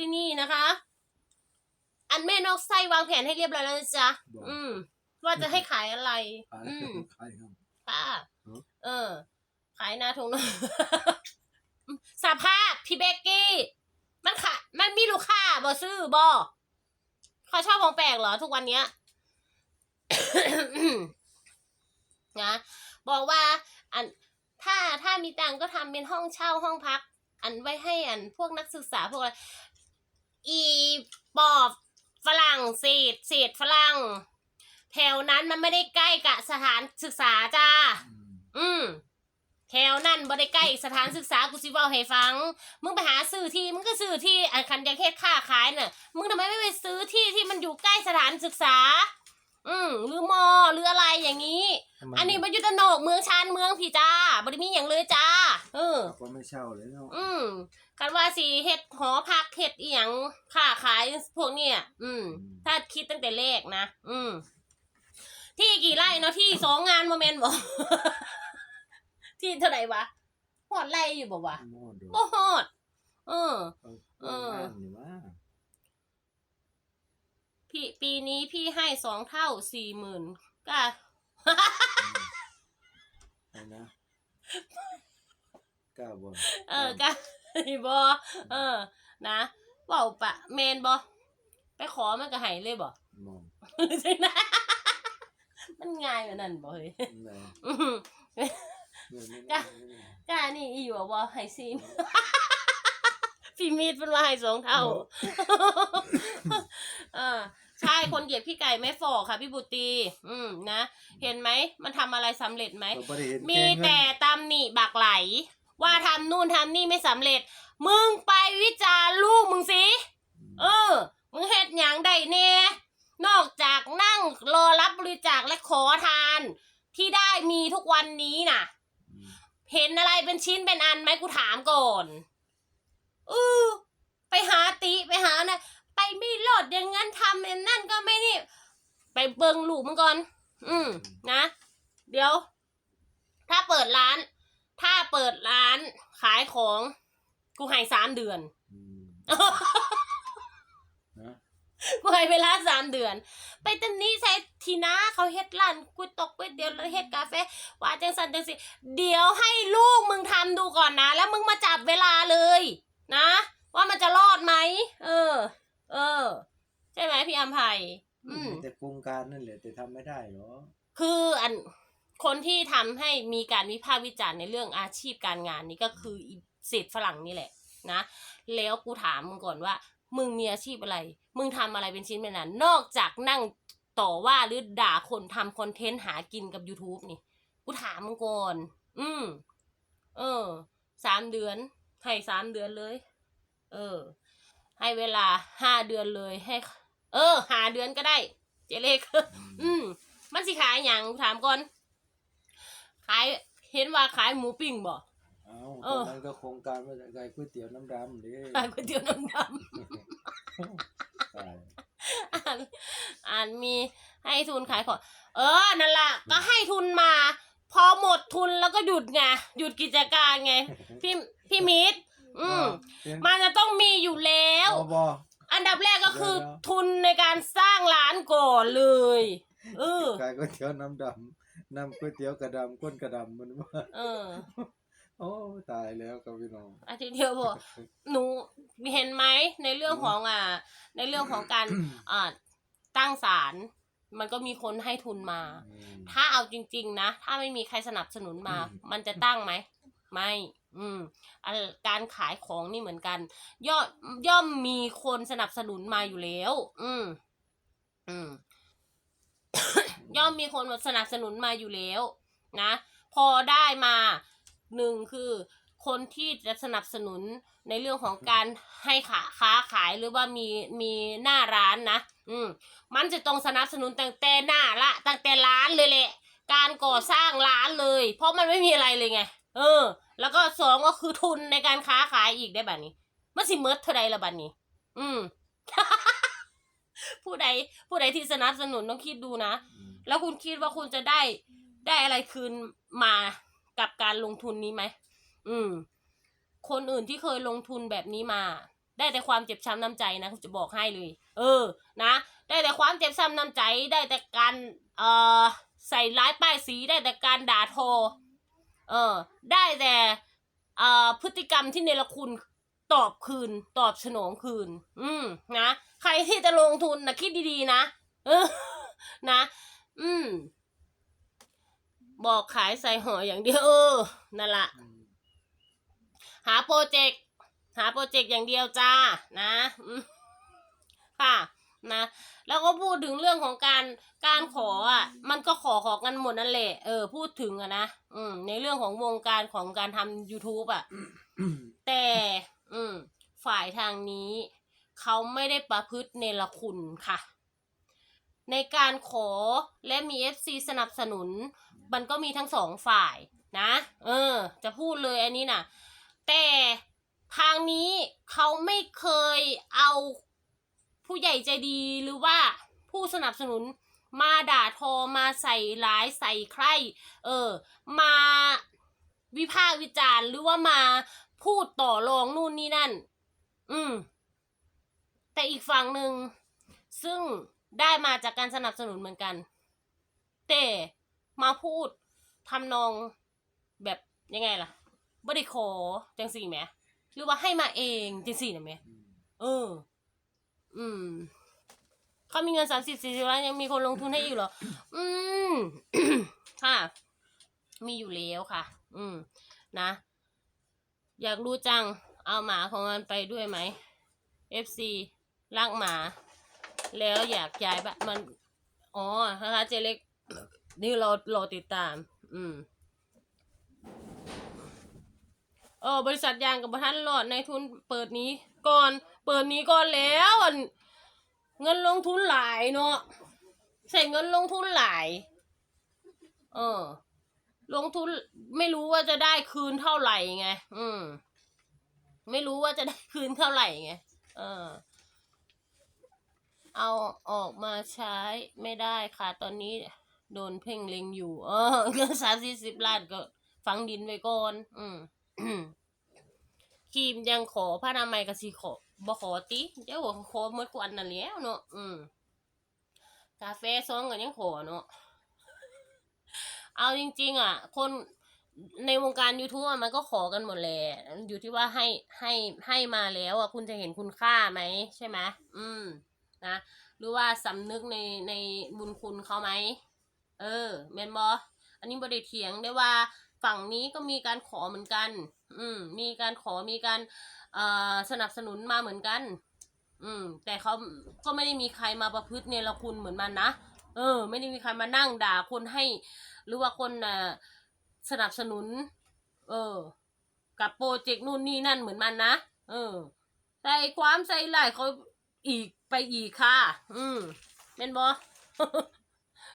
ที่นี่นะคะ อันแม่นกไส้วางแผนให้เรียบร้อยแล้วนะจ๊ะบอก อืม ว่าจะให้ขายอะไร ขายอืม ขายครับ ค่ะฮะเออ ขายหนาทงนาสภาพพี่เบกกี้ มันขายมันมีลูกค้าบ่ซื้อบ่เขาชอบของแปลกเหรอทุกวันเนี้ย นะบอกว่า อัน ถ้าถ้ามีตังค์ก็ทำเป็นห้องเช่าห้องพัก อันไว้ให้อันพวกนักศึกษาพวกอะไร อีปอบฝรั่งเศสเศษฝรั่ง แถวนั้นมันไม่ได้ใกล้กับสถานศึกษาจ้า อืมอืมแถวนั่นบ่ได้ใกล้สถานศึกษากูสิเว้าให้ฟัง มึงไปหาซื้อที่ มึงก็ซื้อที่อันคันอยากเฮ็ดค้าขายน่ะ มึงทำไมไม่ไปซื้อที่ที่มันอยู่ใกล้สถานศึกษา อืมหรือมอหรืออะไรอย่างนี้ ทำไมอันนี้มันอยู่แตะโหนกเมืองชานเมืองพี่จ้าบ่ได้มีอย่างเลยจ้า เออ ก็ไม่เช่าเลยเนาะอืม กันว่าสิเฮ็ดหอพักเฮ็ดอีหยังค้าขายพวกเนี้ยอืม ถ้าคิดตั้งแต่แรกนะอืม ที่กี่ไร่เนาะที่สองงานโมเมนต์บอก ที่เท่าไหร่วะหอดไร่อยู่บอกวะโมโดบ่หอด เออ เอาเอองานนี่ว่าพี่ปีนี้พี่ให้สองเท่าสี่หมื่นก็เอานะกล้าบ่เออก็ บอเออ นะเว่าปะเมนบอไปขอมันก็ให้เลยบอมองใช่ไหมมันง่ายกว่านั้นบอเฮ้ยไหนอืมเงินไม่กล้าได้ไม่ได้กล้านี่อีอยู่บอให้ซีนพี่มีดเป็นว่าให้สองเท่า เออใช่คนเหยียบพี่ไก่ไม่ฟอกค่ะ พี่บุตรีอืมนะ เห็นไหม มันทำอะไรสำเร็จไหมก็บ่ได้เห็นมีเก่งเงินแต่ตำหนิบักไหล ว่าทำนู่นทำนี่ไม่สำเร็จ มึงไปวิจารณ์ลูกมึงสิเออ มึงเฮ็ดหยังได้แน่นอกจากนั่งรอรับบริจาคและขอทาน ที่ได้มีทุกวันนี้น่ะมเห็นอะไรเป็นชิ้นเป็นอันไหมกูถามก่อนเออไปหาติไปหานะไปไม่รอดอย่างนั้นทำอย่างนั่นก็ไม่นี่ ไปเบิงลูกมึงก่อน อืมนะ เดี๋ยว ถ้าเปิดร้าน ถ้าเปิดร้านขายของกูให้สามเดือน อืมนะกูให้เวลาสามเดือน ไปตำนี้ใส่ทีนะเขาเฮ็ดร้านก๋วยตกก๋วยเตี๋ยวแล้วเฮ็ดกาแฟว่าจังสันจังสิเดี๋ยวให้ลูกมึงทำดูก่อนนะ แล้วมึงมาจับเวลาเลย นะ ว่ามันจะรอดไหมเออ เออ ใช่ไหมพี่อัมภัย อืม แต่โครงการนั่นแหละแต่ทำไม่ได้เหรอ คืออัน คนที่ทำให้มีการวิพากษ์วิจารณ์ในเรื่องอาชีพการงานนี้ก็คือเศษฝรั่งนี่แหละนะ แล้วกูถามมึงก่อนว่า มึงมีอาชีพอะไร มึงทำอะไรเป็นชิ้นเป็นอันนอกจากนั่งต่อว่าหรือด่าคนทำคอนเทนต์หากินกับ YouTube นี่ กูถามมึงก่อน อืม เออ สามเดือน ให้สามเดือนเลย เออ ให้เวลาห้าเดือนเลย ให้ เออหาเดือนก็ได้ เจเล็ก อืม มันสิขายอย่างกูถามก่อน ว่าขายหมูปิ้งบ่ เอาเอตออนนั้นก็โครงการว่าจะขายก๋วยเตี๋ยวน้ำดำเด้ขายก๋วยเตี๋ยวน้ำดตายำอ่านอ่านมีให้ทุนขายของ เออ นั่นล่ะ ก็ให้ทุนมา พอหมดทุนแล้วก็หยุดไง หยุดกิจการไง พี่ พี่มิตรอืม มันจะต้องมีอยู่แล้วเอาบอ อันดับแรกก็คือเดี๋ยวทุนในการสร้างร้านก่อนเลย เออ ขายก๋วยเตี๋ยวน้ำดำ น้ำก๋วยเตี๋ยวกระดำก้นกระดำมันว่าเออ โอ้ตายแล้วครับพี่น้อง อาทิตย์เดียวบอกหนูเห็นไหมในเรื่องของอ่า ในเรื่องของการอ่าตั้งศาลมันก็มีคนให้ทุนมาอืมถ้าเอาจริง ๆ นะ ถ้าไม่มีใครสนับสนุนมาอืมมันจะตั้งไหม ไม่ อืมอันการขายของนี่เหมือนกัน ย่อมย่อมมีคนสนับสนุนมาอยู่แล้ว อืม อืม ย่อมมีคนสนับสนุนมาอยู่แล้วนะ พอได้มาหนึ่งคือคนที่จะสนับสนุนในเรื่องของการให้ขาค้าขายหรือว่ามีมีหน้าร้านนะ อืมมันจะต้องสนับสนุนตั้งแต่หน้าละตั้งแต่ร้านเลยแหละ การก่อสร้างร้านเลย เพราะมันไม่มีอะไรเลยไง เออ แล้วก็สองก็คือทุนในการค้าขายอีกได้บัดนี้มันสิเมิดเท่าใดละบัดนี้ อืมผู้ใดผู้ใดที่สนับสนุนต้องคิดดูนะ แล้วคุณคิดว่าคุณจะได้ได้อะไรคืนมากับการลงทุนนี้ไหมอืม คนอื่นที่เคยลงทุนแบบนี้มา ได้แต่ความเจ็บช้ำน้ำใจนะคุณจะบอกให้เลย เออ นะ ได้แต่ความเจ็บช้ำน้ำใจ ได้แต่การเอ่อใส่ร้ายป้ายสีได้แต่การด่าทอ เออ ได้แต่เอ่อพฤติกรรมที่เนรคุณตอบคืน ตอบสนองคืน อืมนะ ใครที่จะลงทุนนะคิดดีๆนะ เออ นะ อืม บอกขายใส่ห่ออย่างเดียวเออนั่นละอืมหาโปรเจกต์หาโปรเจกต์อย่างเดียวจ้า นะอืมค่ะนะ แล้วก็พูดถึงเรื่องของการการขออะ มันก็ขอขอกันหมดนั่นแหละ เออ พูดถึงอะนะอืม ในเรื่องของวงการของการทำ YouTube อะแต่ อืม ฝ่ายทางนี้ เขาไม่ได้ประพฤติเนรคุณค่ะ ในการขอและมี FC สนับสนุน มันก็มีทั้งสองฝ่ายนะ เออ จะพูดเลยอันนี้นะแต่ทางนี้เขาไม่เคยเอาผู้ใหญ่ใจดีหรือว่าผู้สนับสนุนมาด่าทอมาใส่ร้ายใส่ใคร เออ มาวิพากษ์วิจารณ์หรือว่ามาพูดต่อรองนู่นนี่นั่น อืม แต่อีกฝั่งหนึ่งซึ่ง ได้มาจากการสนับสนุนเหมือนกัน แต่มาพูดทำนองแบบยังไงล่ะบ่ได้ขอจังสี่ไหมหรือว่าให้มาเองจังสี่นะไหมอืมเออ อืมเขามีเงินสามสิบสี่สิบล้านยังมีคนลงทุนให้อีกเหรอ อืม ค่ะ มีอยู่แล้วค่ะ อืม นะ อยากรู้จัง เอาหมาของมันไปด้วยไหม FC รักหมา แล้วอยากย้ายบ้านมัน อ๋อนะคะเจเล็ก นี่เราเราติดตาม อืมเออบริษัทยางกับบทันรอดในทุนเปิดนี้ก่อน เปิดนี้ก่อนแล้วอันเงินลงทุนหลายเนาะใส่เงินลงทุนหลาย เออ ลงทุนไม่รู้ว่าจะได้คืนเท่าไหร่ไง อืม ไม่รู้ว่าจะได้คืนเท่าไหร่ไง เออ เอาออกมาใช้ไม่ได้ค่ะ ตอนนี้โดนเพ่งเล็งอยู่ เออเงินสามสี่สิบล้านก็ฝังดินไว้ก่อน อืมครีมยังขอผ้านามัยกับสีขอบ่ขอติเดี๋ยวว่าขอหมดกวนนั่นแหล้วเนาะอืมกาแฟซองก็ยังขอเนาะเอาจริง ๆ อะ คนในวงการ YouTube มันก็ขอกันหมดแหละอยู่ที่ว่าให้ให้ให้มาแล้วอะคุณจะเห็นคุณค่าไหมใช่ไหมอืม นะหรือว่าสำนึกในในบุญคุณเขาไหมเออแมนบออันนี้บริเถียงได้ว่าฝั่งนี้ก็มีการขอเหมือนกัน อืม มีการขอมีการเอ่อสนับสนุนมาเหมือนกัน อืม แต่เขาก็ไม่ได้มีใครมาประพฤติเนรคุณเหมือนมันนะเออ ไม่ได้มีใครมานั่งด่าคนให้ หรือว่าคนอะสนับสนุน เออ กับโปรเจกต์นู่นนี่นั่นเหมือนมันนะเออใส่ความใส่ไหลายเขาอีก ไปอีกค่ะ อืมเป็นบอ